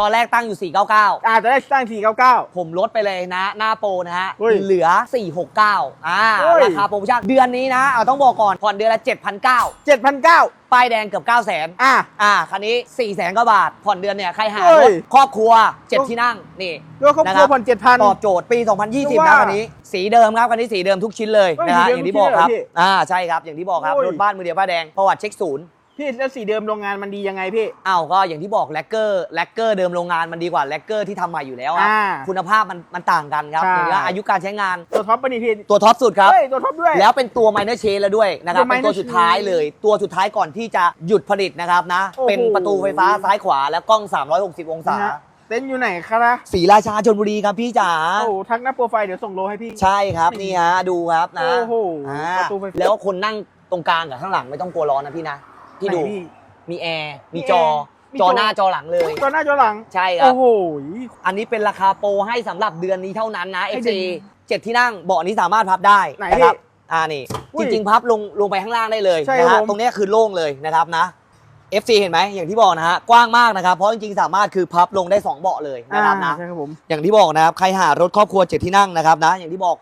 ตอนแรกตั้งอยู่ 499 อาจจะได้ตั้ง 499 ผมลดไปเลยนะ หน้าโปรนะฮะ เฮ้ยเหลือ 469 อ่า เฮ้ย ราคาโปรโมชั่นเดือนนี้นะเอาต้องบอกก่อนผ่อนเดือนละ 7,900 7,900 ป้ายแดงเกือบ 900,000อะ อ่า คันนี้ 400,000กว่าบาท ผ่อนเดือนเนี่ย ใครหาเฮ้รย ถครอบครัว 7 ที่นั่ง นี่ ด้วยครอบครัวนะครับผ่อน7,000ตอบโจทย์ปี 2020ว่านะคันนี้ สีเดิมครับคันนี้สีเดิมทุกชิ้นเลยเฮ้ยนะฮะสีเดิมอย่างที่บอกครับ ทุกชิ้นเลยเหรอพี่อ่า ใช่ครับ อย่างที่บอกครับ โอ้ย รถบ้านมือเดียวป้ายแดง ประวัติเช็คศูนย์ พี่แล้วสีเดิมโรงงานมันดียังไงพี่ อ้าวก็อย่างที่บอกแลกเกอร์แลกเกอร์เดิมโรงงานมันดีกว่าแลกเกอร์ที่ทำใหม่อยู่แล้วครับอ่าคุณภาพมันมันต่างกันครับใช่ อย่างว่าอายุการใช้งานตัวท็อปปะนี่พี่ตัวท็อปสุดครับ เฮ้ยตัวท็อปด้วย แล้วเป็นตัวไมเนอร์เชนแล้วด้วยนะครับ ตัวเป็นตัว minor สุดท้าย chain เลย ตัวสุดท้ายก่อนที่จะหยุดผลิตนะครับนะ โอ้โห เป็นประตูไฟฟ้าซ้ายขวาและกล้อง 360 องศานะฮะเต็นท์อยู่ไหนครับสีราชาชนบุรีครับพี่จ๋า โอ้โหทักหน้าโปรไฟล์เดี๋ยวส่งโลให้พี่ ใช่ครับนี่ฮะดูครับนะโอ้โหอ่าประตูไฟฟ้า แล้วคนนั่งตรงกลางกับข้างหลังไม่ต้องกลัวร้อนนะพี่นะ พี่ดูไหนพี่ มีแอร์มีมีจอ แอร์มีจอจอหน้าจอหลังเลย จอหน้าจอหลังใช่ครับ โอ้โห อันนี้เป็นราคาโปรให้สำหรับเดือนนี้เท่านั้นนะ ให้ FC เดือนเจ็ดที่นั่งเบาะนี้สามารถพับได้ไหนนะครับพี่อ่านี่อุ้จยริงๆ พับลงลงไปข้างล่างได้เลยใช่นะครัฮะบผม ตรงเนี้ยคือโล่งเลยนะครับนะ FC เห็นไหมอย่างที่บอกนะฮะกว้างมากนะครับ เพราะจริงๆ สามารถคือพับลงได้2เบาะเลยนะครับนะ อ่าใช่ครับผม อย่างที่บอกนะครับ ใครหารถครอบครัวเจ็ดที่นั่งนะครับนะ อย่างที่บอก